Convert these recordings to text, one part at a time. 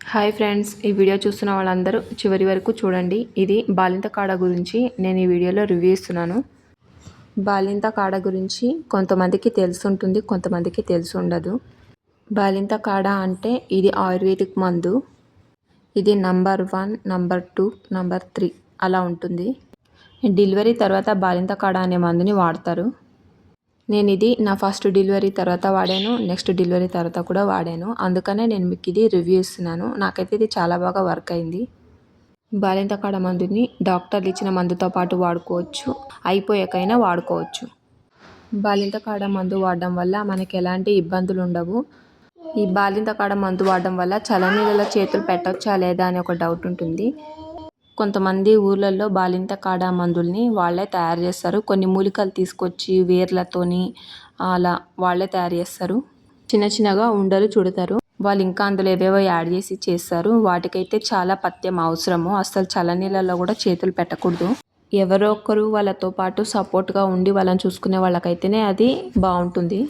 Hi friends ఈ video చూస్తున్న వాళ్ళందరూ చివరి వరకు చూడండి. ఇది బాలింత కాడ గురించి నేను ఈ వీడియోలో రివ్యూ ఇస్తున్నాను బాలింత కాడ గురించి కొంతమందికి తెలుసుంటుంది కొంతమందికి తెలిసి ఉండదు బాలింత కాడ అంటే ఇది ఆయుర్వేదిక్ మందు. ఇది number one number two number three అలా ఉంటుంది. డెలివరీ తర్వాత బాలింత కాడ అనే మందుని వాడతారు. నేను ఇది నా ఫస్ట్ డెలివరీ తర్వాత వాడాను నెక్స్ట్ డెలివరీ తర్వాత కూడా వాడాను. అందుకనే నేను మీకు ఇది రివ్యూ ఇస్తున్నాను. నాకైతే ఇది చాలా బాగా వర్క్ అయింది. బాలింత కాడ మందుని డాక్టర్లు ఇచ్చిన మందుతో పాటు వాడుకోవచ్చు అయిపోయాకైనా వాడుకోవచ్చు. బాలింత కాడ మందు వాడడం వల్ల మనకి ఎలాంటి ఇబ్బందులు ఉండవు. ఈ బాలింత కాడ మందు వాడడం వల్ల చలనీళ్ళలో చేతులు పెట్టొచ్చా లేదా అని ఒక డౌట్ ఉంటుంది. కొంతమంది ఊర్లలో బాలింత కాడ మందుల్ని వాళ్ళే తయారు చేస్తారు. కొన్ని మూలికలు తీసుకొచ్చి వేర్లతోని అలా వాళ్ళే తయారు చేస్తారు. చిన్న చిన్నగా ఉండలు చుడతారు. వాళ్ళు ఇంకా అందులో ఏవేవో యాడ్ చేసి చేస్తారు. వాటికైతే చాలా పత్యం అవసరము. అసలు చలనీళ్ళలో కూడా చేతులు పెట్టకూడదు. ఎవరో ఒకరు వాళ్ళతో పాటు సపోర్ట్గా ఉండి వాళ్ళని చూసుకునే వాళ్ళకైతేనే అది బాగుంటుంది.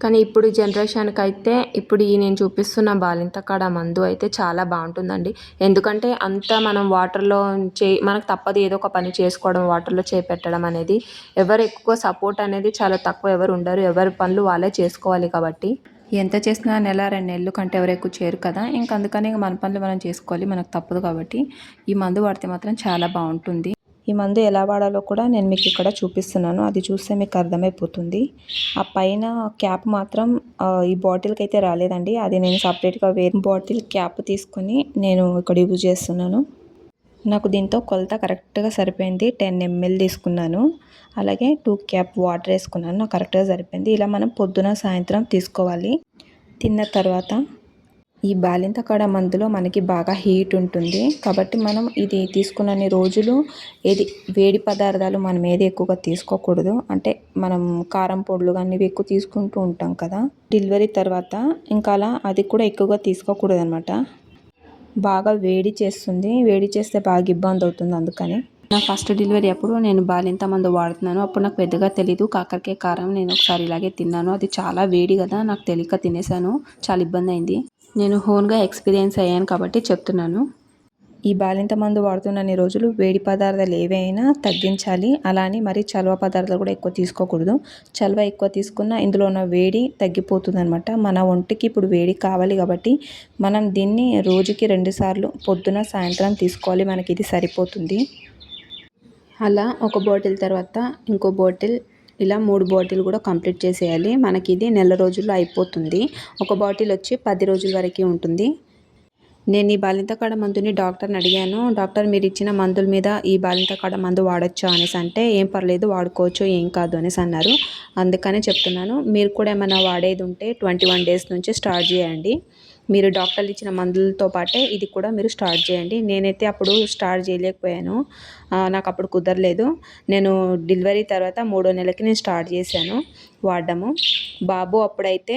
కానీ ఇప్పుడు జనరేషన్కి అయితే ఇప్పుడు ఈ నేను చూపిస్తున్న బాలింతకాడ మందు అయితే చాలా బాగుంటుందండి. ఎందుకంటే అంతా మనం వాటర్లో చే మనకు తప్పదు ఏదో ఒక పని చేసుకోవడం వాటర్లో చేపెట్టడం అనేది. ఎవరు ఎక్కువ సపోర్ట్ అనేది చాలా తక్కువ ఎవరు ఉండరు. ఎవరి పనులు వాళ్ళే చేసుకోవాలి కాబట్టి. ఎంత చేసినా నెల రెండు నెలలు కంటే ఎవరు ఎక్కువ చేయరు కదా. ఇంకా అందుకని మన పనులు మనం చేసుకోవాలి. మనకు తప్పదు కాబట్టి ఈ మందు వాడితే మాత్రం చాలా బాగుంటుంది. ఈ మందు ఎలా వాడాలో కూడా నేను మీకు ఇక్కడ చూపిస్తున్నాను. అది చూస్తే మీకు అర్థమైపోతుంది. ఆ పైన క్యాప్ మాత్రం ఈ బాటిల్కి అయితే రాలేదండి. అది నేను సపరేట్గా వేరే బాటిల్ క్యాప్ తీసుకొని నేను ఇక్కడ యూజ్ చేస్తున్నాను. నాకు దీంతో కొలత కరెక్ట్గా సరిపోయింది. టెన్ ఎంఎల్ తీసుకున్నాను. అలాగే టూ క్యాప్ వాటర్ వేసుకున్నాను. నాకు కరెక్ట్గా సరిపోయింది. ఇలా మనం పొద్దున సాయంత్రం తీసుకోవాలి. తిన్న తర్వాత ఈ బాలింతకాడ మందులో మనకి బాగా హీట్ ఉంటుంది. కాబట్టి మనం ఇది తీసుకున్నన్ని రోజులు ఏది వేడి పదార్థాలు మనం ఏది ఎక్కువగా తీసుకోకూడదు. అంటే మనం కారం పొడులు కానీ ఇవి ఎక్కువ తీసుకుంటూ ఉంటాం కదా. డెలివరీ తర్వాత ఇంకా అలా అది కూడా ఎక్కువగా తీసుకోకూడదు అనమాట బాగా వేడి చేస్తుంది. వేడి చేస్తే బాగా ఇబ్బంది అవుతుంది అందుకని. నా ఫస్ట్ డెలివరీ అప్పుడు నేను బాలింత మందు వాడుతున్నాను. అప్పుడు నాకు పెద్దగా తెలీదు. కాకరకాయ కారం నేను ఒకసారి ఇలాగే తిన్నాను. అది చాలా వేడి కదా. నాకు తెలియక తినేసాను. చాలా ఇబ్బంది అయింది. నేను హోన్గా ఎక్స్పీరియన్స్ అయ్యాను కాబట్టి చెప్తున్నాను. ఈ బాలింత మందు వాడుతున్న రోజులు వేడి పదార్థాలు ఏవైనా తగ్గించాలి. అలానే మరి చలవ పదార్థాలు కూడా ఎక్కువ తీసుకోకూడదు. చలవ ఎక్కువ తీసుకున్న ఇందులో ఉన్న వేడి తగ్గిపోతుంది అనమాట మన ఒంటికి ఇప్పుడు వేడి కావాలి కాబట్టి మనం దీన్ని రోజుకి రెండుసార్లు పొద్దున సాయంత్రం తీసుకోవాలి. మనకి ఇది సరిపోతుంది. అలా ఒక బాటిల్ తర్వాత ఇంకో బాటిల్ ఇలా మూడు బాటిల్ కూడా కంప్లీట్ చేసేయాలి. మనకి ఇది నెల రోజుల్లో అయిపోతుంది. ఒక బాటిల్ వచ్చి పది రోజుల వరకు ఉంటుంది. నేను ఈ బాలింతకాడ మందుని డాక్టర్ని అడిగాను. డాక్టర్ మీరు ఇచ్చిన మందుల మీద ఈ బాలింతకాడ మందు వాడచ్చు? అనేసి అంటే ఏం పర్లేదు వాడుకోవచ్చు ఏం కాదు అనేసి అన్నారు. అందుకనే చెప్తున్నాను. మీరు కూడా ఏమైనా వాడేది ఉంటే ట్వంటీ వన్ డేస్ నుంచి స్టార్ట్ చేయండి. మీరు డాక్టర్లు ఇచ్చిన మందులతో పాటే ఇది కూడా మీరు స్టార్ట్ చేయండి. నేనైతే అప్పుడు స్టార్ట్ చేయలేకపోయాను. నాకు అప్పుడు కుదరలేదు. నేను డెలివరీ తర్వాత మూడో నెలకి నేను స్టార్ట్ చేశాను వాడడము. బాబు అప్పుడైతే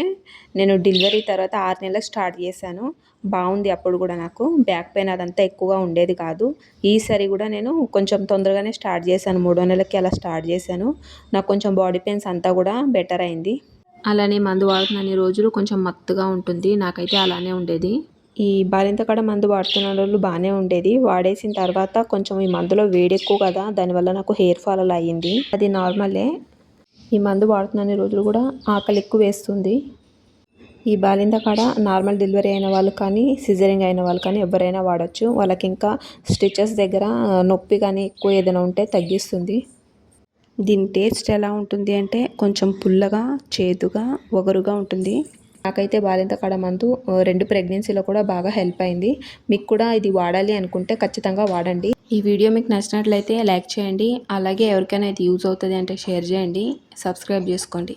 నేను డెలివరీ తర్వాత ఆరు నెలలకు స్టార్ట్ చేశాను. బాగుంది అప్పుడు కూడా నాకు. బ్యాక్ పెయిన్ అదంతా ఎక్కువగా ఉండేది కాదు. ఈసారి కూడా నేను కొంచెం తొందరగానే స్టార్ట్ చేశాను. మూడో నెలకి అలా స్టార్ట్ చేశాను. నాకు కొంచెం బాడీ పెయిన్స్ అంతా కూడా బెటర్ అయింది. అలానే మందు వాడుతున్న రోజులు కొంచెం మత్తుగా ఉంటుంది. నాకైతే అలానే ఉండేది. ఈ బాలింత కాడ మందు వాడుతున్న రోజులు బాగానే ఉండేది. వాడేసిన తర్వాత కొంచెం ఈ మందులో వేడెక్కువ కదా దానివల్ల నాకు హెయిర్ ఫాల్ అలా అయ్యింది అది నార్మలే. ఈ మందు వాడుతున్న రోజులు కూడా ఆకలి ఎక్కువ వేస్తుంది. ఈ బాలింత కాడ నార్మల్ డెలివరీ అయిన వాళ్ళు కానీ సిజరింగ్ అయిన వాళ్ళు కానీ ఎవరైనా వాడచ్చు. వాళ్ళకి ఇంకా స్టిచెస్ దగ్గర నొప్పి కానీ ఎక్కువ ఏదైనా ఉంటే తగ్గిస్తుంది. దీని టేస్ట్ ఎలా ఉంటుంది అంటే కొంచెం పుల్లగా చేదుగా ఒగరుగా ఉంటుంది. నాకైతే బాలింత కాడ మందు రెండు ప్రెగ్నెన్సీలో కూడా బాగా హెల్ప్ అయింది. మీకు కూడా ఇది వాడాలి అనుకుంటే ఖచ్చితంగా వాడండి. ఈ వీడియో మీకు నచ్చినట్లయితే లైక్ చేయండి. అలాగే ఎవరికైనా ఇది యూజ్ అవుతుంది అంటే షేర్ చేయండి. సబ్స్క్రైబ్ చేసుకోండి.